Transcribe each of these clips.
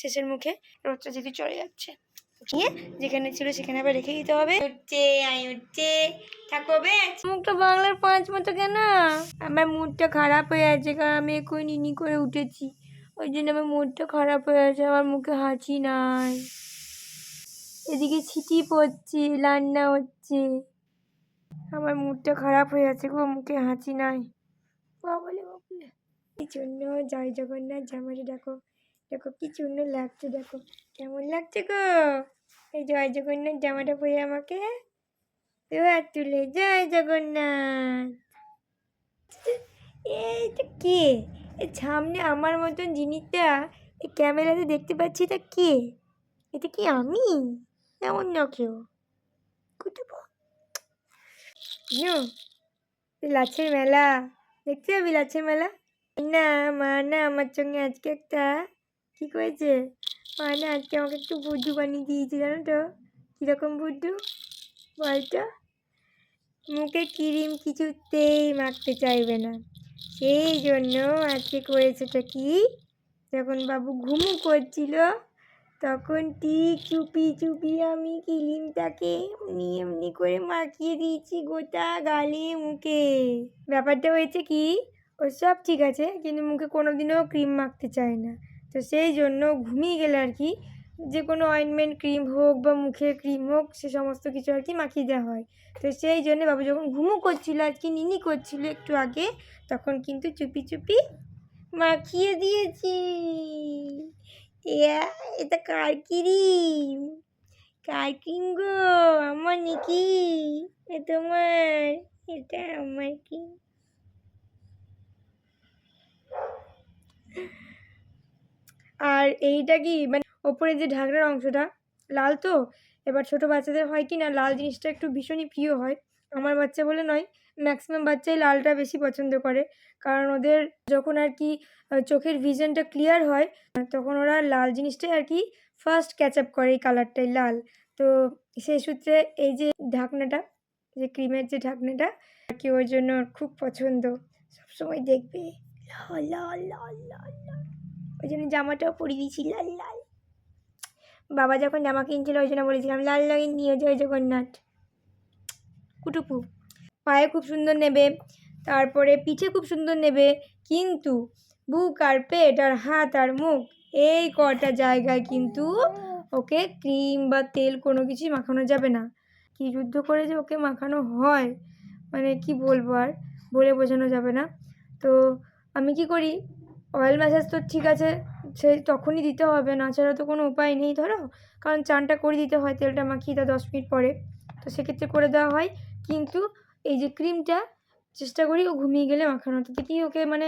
শেষের মুখে রোদটা যেহেতু চলে যাচ্ছে। নিয়ে যেখানে ছিল সেখানে আবার রেখে দিতে হবে। হচ্ছে আই হচ্ছে থাকবে মুখটা বাংলার পাঁচ মতো কেন? আমার মুডটা খারাপ হয়ে আছে কারণ আমি এখন নিনি করে উঠেছি। ওই জন্য আমার মুডটা খারাপ হয়ে আছে আমার মুখে হাঁচি নাই। এদিকে ছিটি পড়ছে রান্না হচ্ছে। আমার মুডটা খারাপ হয়ে আছে গো মুখে হাঁচি নাই। বাবলে বাবলে এই জন্য জয় জগন্নাথ জামাটা দেখো দেখো কি সুন্দর লাগছে, দেখো। কেমন লাগছে গো? এই জয় জগন্নাথ জামাটা পরে আমাকে হাত তুলে জয় জগন্নাথ। এইটা কে? সামনে আমার মতন জিনিসটা এই ক্যামেরাতে দেখতে পাচ্ছি, এটা কে? এটা কি আমি? না কেউ। কুটুব লাচ্ছের মেলা। দেখতে পাবি লাচ্ছের মেলা? না মা, না, আমার সঙ্গে আজকে একটা কি হয়েছে মানে আজকে আমাকে একটু বুদ্ধু বানিয়ে দিয়েছে, জানো তো। কীরকম বুদ্ধু বলতো, মুখে ক্রিম কিছুতেই মাখতে চাইবে না। সেই জন্য আজকে করেছেটা কি? যখন বাবু ঘুমু করছিল, তখন ঠিক চুপি চুপি আমি ক্রিমটাকে এমনি এমনি করে মাখিয়ে দিয়েছি গোটা গালে, মুখে। ব্যাপারটা হয়েছে কি? ও সব ঠিক আছে, কিন্তু মুখে কোনো দিনও ক্রিম মাখতে চায় না। তো সেই জন্য ঘুমিয়ে গেলে আর কি যে কোনো অয়েনমেন্ট ক্রিম হোক বা মুখের ক্রিম হোক সে সমস্ত কিছু আর কি মাখিয়ে দেওয়া হয়। তো সেই জন্য বাবু যখন ঘুমু করছিল, আজকে নিনি করছিল একটু আগে, তখন কিন্তু চুপি চুপি মাখিয়ে দিয়েছি। এটা কার ক্রিম কার ক্রিম গো? আমার নাকি? তোমার, এটা আমার ক্রিম আর এইটা কি মানে ওপরে যে ঢাকনার অংশটা, লাল তো? এবার ছোট বাচ্চাদের হয় কি না, লাল জিনিসটা একটু ভীষণই প্রিয় হয়। আমার বাচ্চা বলে নয় ম্যাক্সিমাম বাচ্চাই লালটা বেশি পছন্দ করে। কারণ ওদের যখন আর কি চোখের ভিশনটা ক্লিয়ার হয়, তখন ওরা লাল জিনিসটাই আর কি ফার্স্ট ক্যাচ আপ করে এই কালারটাই লাল। তো সেই সূত্রে এই যে ঢাকনাটা, যে ক্রিমের যে ঢাকনাটা, আর কি ওর জন্য খুব পছন্দ। সবসময় দেখবে। লাল লাল লাল লাল ওই জন্য জামাটাও পরিয়ে দিয়েছি, লাল লাল। বাবা যখন জামা কিনছিল ওই জন্য বলেছিলাম, লাল লাল নিয়ে জয় জগন্নাথ। কুটুকু পায়ে খুব সুন্দর নেবে, তারপরে পিঠে খুব সুন্দর নেবে, কিন্তু বুক আর পেট আর হাত আর মুখ, এই কটা জায়গায় কিন্তু ওকে ক্রিম বা তেল কোনো কিছুই মাখানো যাবে না। কি যুদ্ধ করে যে ওকে মাখানো হয় মানে কি বলব আর বলে বোঝানো যাবে না। তো আমি কি করি অয়েল ম্যাসাজ তো ঠিক আছে সে তখনই দিতে হবে, না ছাড়া তো কোনো উপায় নেই, ধরো। কারণ চানটা করে দিতে হয়, তেলটা মাখিয়ে তা দশ মিনিট পরে। তো সেক্ষেত্রে করে দেওয়া হয়। কিন্তু এই যে ক্রিমটা, চেষ্টা করি ও ঘুমিয়ে গেলে মাখানো তাতে কি ওকে মানে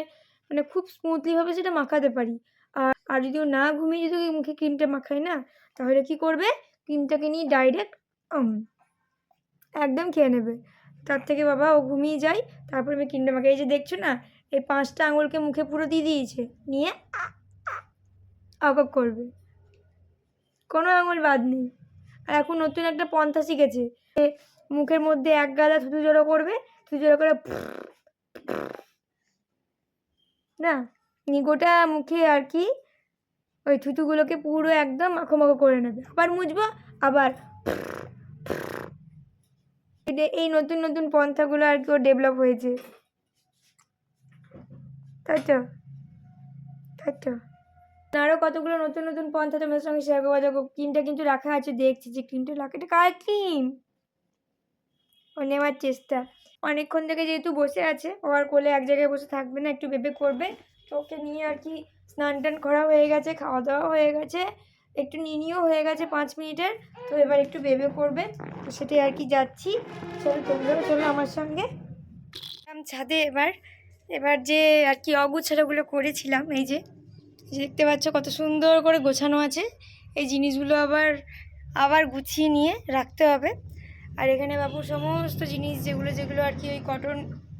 মানে খুব স্মুথলিভাবে সেটা মাখাতে পারি। আর আর যদি ও না ঘুমিয়ে যদি মুখে ক্রিমটা মাখাই না, তাহলে কি করবে? ক্রিমটাকে নিয়ে ডাইরেক্ট একদম খেয়ে নেবে। তার থেকে বাবা ও ঘুমিয়ে যায়, তারপরে আমি ক্রিমটা মাখাই এই যে দেখছ না এই পাঁচটা আঙুলকে মুখে পুরো দিয়ে দিয়েছে নিয়ে আকক করবে কোনো আঙুল বাদ নেই আর এখন নতুন একটা পন্থা শিখেছে মুখের মধ্যে এক গাদা থুতু জড়ো করবে থুতু জড়ো করে না গোটা মুখে আর কি ওই থুতুগুলোকে পুরো একদম মাখো মাখো করে নেবে আবার মুছবো আবার এই নতুন নতুন পন্থাগুলো আর কি ওর ডেভেলপ হয়েছে তাই তো আরও কতগুলো নতুন নতুন পন্থা তোমাদের সঙ্গে শেয়ার করব। দেখো, ক্রিমটা কিন্তু রাখা আছে, দেখছি যে ক্রিমটা রাখা, এটা কার ক্রিম? ও নেওয়ার চেষ্টা। অনেকক্ষণ থেকে যেহেতু বসে আছে, ও আর কোলে এক জায়গায় বসে থাকবে না, একটু বেবে করবে। তো ওকে নিয়ে আর কি স্নান টান করা হয়ে গেছে, খাওয়া দাওয়া হয়ে গেছে, একটু নিনিও হয়ে গেছে পাঁচ মিনিটের। তো এবার একটু বেবে করবে, তো সেটাই আর কি যাচ্ছি। চলো, তোমরাও চলো আমার সঙ্গে। ছাদে এবার। এবার যে আর কি অগুছালোগুলো করেছিলাম, এই যে দেখতে পাচ্ছ কত সুন্দর করে গোছানো আছে। এই জিনিসগুলো আবার আবার গুছিয়ে নিয়ে রাখতে হবে। আর এখানে বাবুর সমস্ত জিনিস যেগুলো যেগুলো আর কি ওই কটন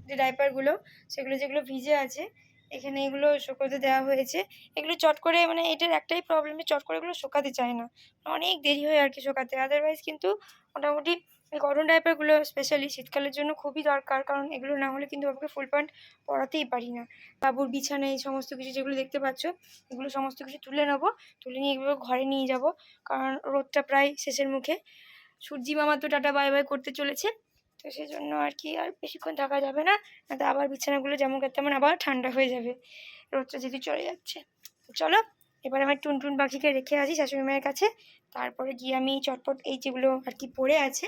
যে ডাইপারগুলো সেগুলো, যেগুলো ভিজে আছে, এখানে এগুলো শুকোতে দেওয়া হয়েছে। এগুলো চট করে মানে এটার একটাই প্রবলেম চট করে এগুলো শুকাতে চায় না। অনেক দেরি হয় আর কি শুকাতে। আদারওয়াইজ কিন্তু মোটামুটি এই কটন ডাইপারগুলো স্পেশালি শীতকালের জন্য খুবই দরকার। কারণ এগুলো না হলে কিন্তু বাবুকে ফুল প্যান্ট পরাতেই পারি না। বাবুর বিছানা, এই সমস্ত কিছু যেগুলো দেখতে পাচ্ছ, এগুলো সমস্ত কিছু তুলে নেব। তুলে নিয়ে এগুলো ঘরে নিয়ে যাব। কারণ রোদটা প্রায় শেষের মুখে। সূর্যি মামা তো টাটা বাই বাই করতে চলেছে। তো সেই জন্য আর কি, আর বেশিক্ষণ থাকা যাবে না। না তো আবার বিছানাগুলো যেমন তেমন আবার ঠান্ডা হয়ে যাবে। রোদটা যেহেতু চলে যাচ্ছে। চলো, এবার আমার টুনটুন পাখিকে রেখে আসি শাশুড়ি মায়ের কাছে। তারপরে গিয়ে আমি চটপট এই যেগুলো আর কি পড়ে আছে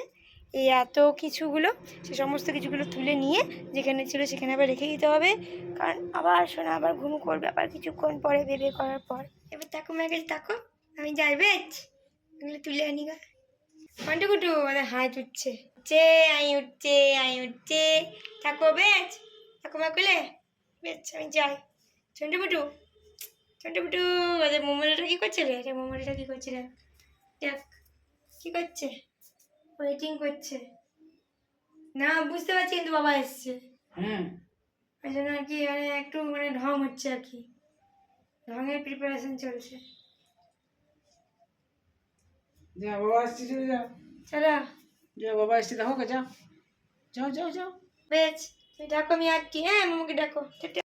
এই এত কিছুগুলো, সে সমস্ত কিছুগুলো তুলে নিয়ে যেখানে ছিল সেখানে আবার রেখে দিতে হবে। কারণ আবার শোনা আবার ঘুম করবে, আবার কিছুক্ষণ পরে বেবে করার পর। এবার তাকো মায়ের কাছে তাকো, আমি যাই, বেচ। এগুলো তুলে আনি গা। কন্টু কুটু, আমাদের হাত উঠছে। উঠছে, আই উঠছে আই উঠছে। থাকো বেচ। থাকো মা কোলে বেচ, আমি যাই। চন্টু কুটু চন্টু কুটু, ওদের মোমোটা কি করছে রে? রে, মোমোটা কি করছে দেখ, কি করছে? ওয়েটিং করছে। না বুঝতে পারছি কিন্তু বাবা এসছে। হুম। ওই জন্য আর কি মানে একটু মানে ঢং হচ্ছে আর কি। ঢঙের প্রিপারেশন চলছে। যা বাবা আসছে চলে যাও চলো। যা বাবা আসছে দেখো গে, যাও যাও যাও। বেশ ডাকো আমি আর কি হ্যাঁ মামাকে ডাকো।